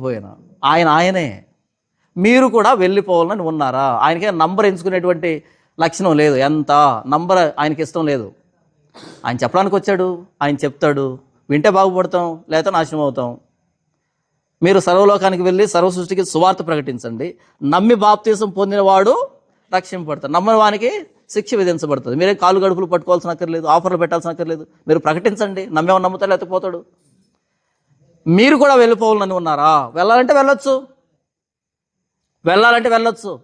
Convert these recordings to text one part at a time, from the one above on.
పోయిన. ఆయన ఆయనే. మీరు కూడా వెళ్ళిపోవాలని ఉన్నారా? ఆయనకే నంబర్ ఎంచుకునేటువంటి లక్షణం లేదు. ఎంత? నంబర్ ఆయనకి ఇష్టం లేదు. ఆయన చెప్పడానికి వచ్చాడు. ఆయన చెప్తాడు. వింటే బాగుపడతాం లేకపోతే నాశనం అవుతాం. మీరు సర్వలోకానికి వెళ్ళి సర్వ సృష్టికి సువార్త ప్రకటించండి. నమ్మి బాప్తీసం పొందినవాడు రక్షింపబడతాడు. నమ్మని వానికి శిక్ష విధించబడుతుంది. మీరే కాలు గడుపులు పట్టుకోవాల్సిన అక్కర్లేదు ఆఫర్లు పెట్టాల్సిన అక్కర్లేదు. మీరు ప్రకటించండి. నమ్మేమని నమ్ముతాడు లేకపోతాడు. మీరు కూడా వెళ్ళిపోవాలని ఉన్నారా? వెళ్ళాలంటే వెళ్ళొచ్చు. వెళ్ళాలంటే వెళ్ళొచ్చు.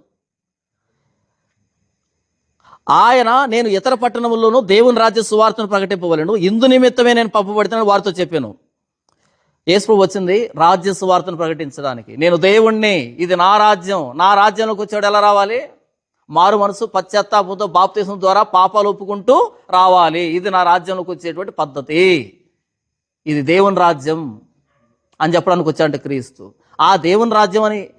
ఆయన నేను ఇతర పట్టణముల్లోనూ దేవుని రాజ్య సువార్తను ప్రకటింపవలను. ఇందు నిమిత్తమే నేను పంపబడుతున్నాను వారితో చెప్పాను. యేసు వచ్చింది రాజ్య సువార్తను ప్రకటించడానికి. నేను దేవుణ్ణి ఇది నా రాజ్యం. నా రాజ్యంలోకి వచ్చాడు ఎలా రావాలి? మారు మనసు పశ్చాత్తాపంతో బాప్తీసం ద్వారా పాపాలు ఒప్పుకుంటూ రావాలి. ఇది నా రాజ్యంలోకి వచ్చేటువంటి పద్ధతి. ఇది దేవుని రాజ్యం. అని చెప్పడానికి వచ్చాడంటే క్రీస్తు. ఆ దేవుని రాజ్యం అని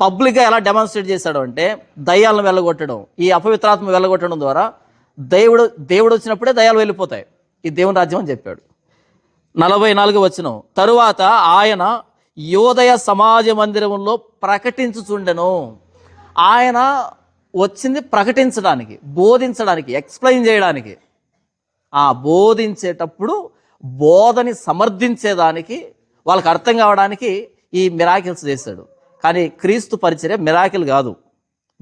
పబ్లిక్గా ఎలా డెమాన్స్ట్రేట్ చేశాడు అంటే దయ్యాలను వెళ్ళగొట్టడం ఈ అపవిత్రాత్మ వెళ్ళగొట్టడం ద్వారా దేవుడు దేవుడు వచ్చినప్పుడే దయాలు వెళ్ళిపోతాయి. ఈ దేవుని రాజ్యం అని చెప్పాడు. నలభై నాలుగు వచ్చిన. తరువాత ఆయన యోదయ సమాజ మందిరంలో ప్రకటించుచుండెను. ఆయన వచ్చింది ప్రకటించడానికి బోధించడానికి ఎక్స్ప్లెయిన్ చేయడానికి. ఆ బోధించేటప్పుడు బోధని సమర్థించేదానికి వాళ్ళకి అర్థం కావడానికి ఈ మిరాకిల్స్ చేశాడు. కానీ క్రీస్తు పరిచర్య మిరాకిల్ కాదు.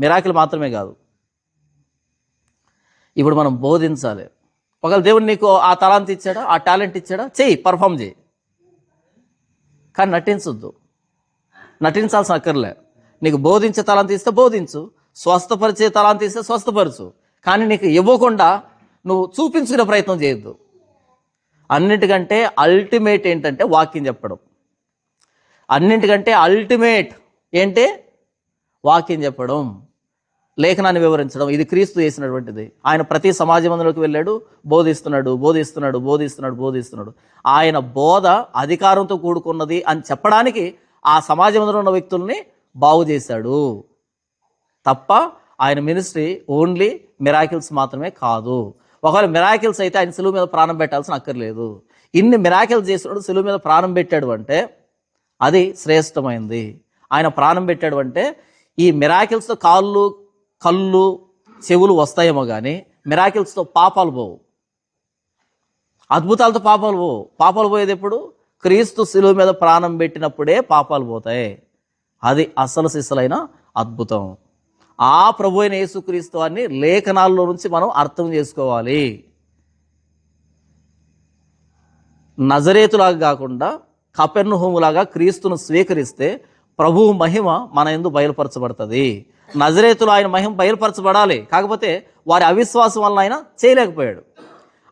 మిరాకిల్ మాత్రమే కాదు. ఇప్పుడు మనం బోధించాలి. ఒకవేళ దేవుడు నీకు ఆ తలాంతి ఇచ్చాడా? ఆ టాలెంట్ ఇచ్చాడా? చెయ్యి పర్ఫామ్ చేయి కానీ నటించొద్దు. నటించాల్సిన అక్కర్లే. నీకు బోధించే తలాంతి ఇస్తే బోధించు. స్వస్థపరిచే తలాంతి ఇస్తే స్వస్థపరచు. కానీ నీకు ఇవ్వకుండా నువ్వు చూపించుకునే ప్రయత్నం చేయొద్దు. అన్నిటికంటే అల్టిమేట్ ఏంటంటే వాక్యం చెప్పడం. అన్నింటికంటే అల్టిమేట్ ఏంటి? వాక్యం చెప్పడం. లేఖనాన్ని వివరించడం. ఇది క్రీస్తు చేసినటువంటిది. ఆయన ప్రతి సమాజ మందిరంలోకి వెళ్ళాడు బోధిస్తున్నాడు బోధిస్తున్నాడు బోధిస్తున్నాడు బోధిస్తున్నాడు. ఆయన బోధ అధికారంతో కూడుకున్నది అని చెప్పడానికి ఆ సమాజంలో ఉన్న వ్యక్తుల్ని బాగు చేశాడు. తప్ప ఆయన మినిస్ట్రీ ఓన్లీ మిరాకిల్స్ మాత్రమే కాదు. ఒకవేళ మిరాకిల్స్ అయితే ఆయన సెలువు మీద ప్రాణం పెట్టాల్సిన అక్కర్లేదు. ఇన్ని మిరాకిల్స్ చేసినాడు సెలువు మీద ప్రాణం పెట్టాడు అంటే అది శ్రేష్టమైంది. ఆయన ప్రాణం పెట్టాడు అంటే ఈ మిరాకిల్స్తో కాళ్ళు కళ్ళు చెవులు వస్తాయేమో కానీ మిరాకిల్స్తో పాపాలు పోవు. అద్భుతాలతో పాపాలు పోవు. పాపాలు పోయేది ఎప్పుడు? క్రీస్తు శిలువ మీద ప్రాణం పెట్టినప్పుడే పాపాలు పోతాయి. అది అసలు సిసలైన అద్భుతం. ఆ ప్రభు అయిన యేసుక్రీస్తు అని లేఖనాల్లో నుంచి మనం అర్థం చేసుకోవాలి. నజరేతులాగా కాకుండా కపెర్నుహోములాగా క్రీస్తును స్వీకరిస్తే ప్రభువు మహిమ మన ఎందు బయలుపరచబడుతుంది. నజరేతులు ఆయన మహిమ బయలుపరచబడాలి. కాకపోతే వారి అవిశ్వాసం వలన ఆయన చేయలేకపోయాడు.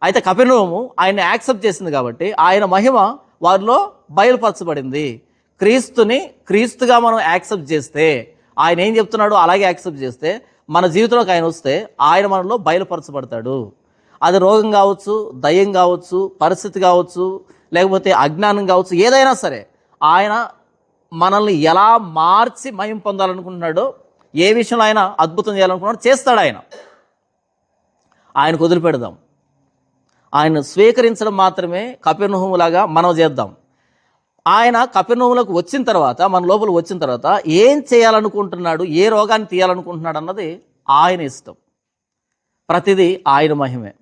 అయితే కపెర్నహోము ఆయన యాక్సెప్ట్ చేసింది కాబట్టి ఆయన మహిమ వారిలో బయలుపరచబడింది. క్రీస్తుని క్రీస్తుగా మనం యాక్సెప్ట్ చేస్తే ఆయన ఏం చెప్తున్నాడో అలాగే యాక్సెప్ట్ చేస్తే మన జీవితంలోకి ఆయన వస్తే ఆయన మనలో బయలుపరచబడతాడు. అది రోగం కావచ్చు దయ్యం కావచ్చు పరిస్థితి కావచ్చు లేకపోతే అజ్ఞానం కావచ్చు ఏదైనా సరే ఆయన మనల్ని ఎలా మార్చి మయం పొందాలనుకుంటున్నాడో ఏ విషయంలో ఆయన అద్భుతం చేయాలనుకున్నాడో చేస్తాడు ఆయన. ఆయనకు వదిలిపెడదాం. ఆయన స్వీకరించడం మాత్రమే కపిర్నుహములాగా మనం చేద్దాం. ఆయన కపినోములకు వచ్చిన తర్వాత మన లోపల వచ్చిన తర్వాత ఏం చేయాలనుకుంటున్నాడు ఏ రోగాన్ని తీయాలనుకుంటున్నాడు అన్నది ఆయన ఇష్టం. ప్రతిదీ ఆయన మహిమే.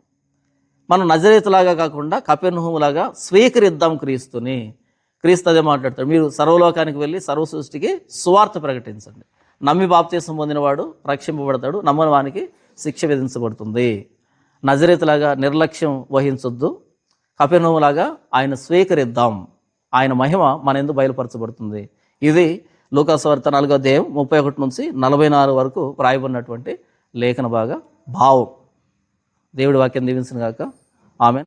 మనం నజరేతులాగా కాకుండా కపెర్నుహములాగా స్వీకరిద్దాం క్రీస్తుని. క్రీస్తు అదే మాట్లాడతాడు మీరు సర్వలోకానికి వెళ్ళి సర్వ సృష్టికి సువార్త ప్రకటించండి. నమ్మి బాప్తీసం పొందినవాడు రక్షింపబడతాడు నమ్మని వానికి శిక్ష విధించబడుతుంది. నజరేతులాగా నిర్లక్ష్యం వహించొద్దు కపెర్నుహములాగా ఆయన స్వీకరిద్దాం. ఆయన మహిమ మన ఎందు బయలుపరచబడుతుంది. ఇది లూకాస్వార్త నాలుగో అధ్యాయం ముప్పై ఒకటి నుంచి నలభై నాలుగు వరకు వ్రాయబడినటువంటి లేఖన బాగా భావం. దేవుడి వాక్యం దీవించిన గాక. ఆమె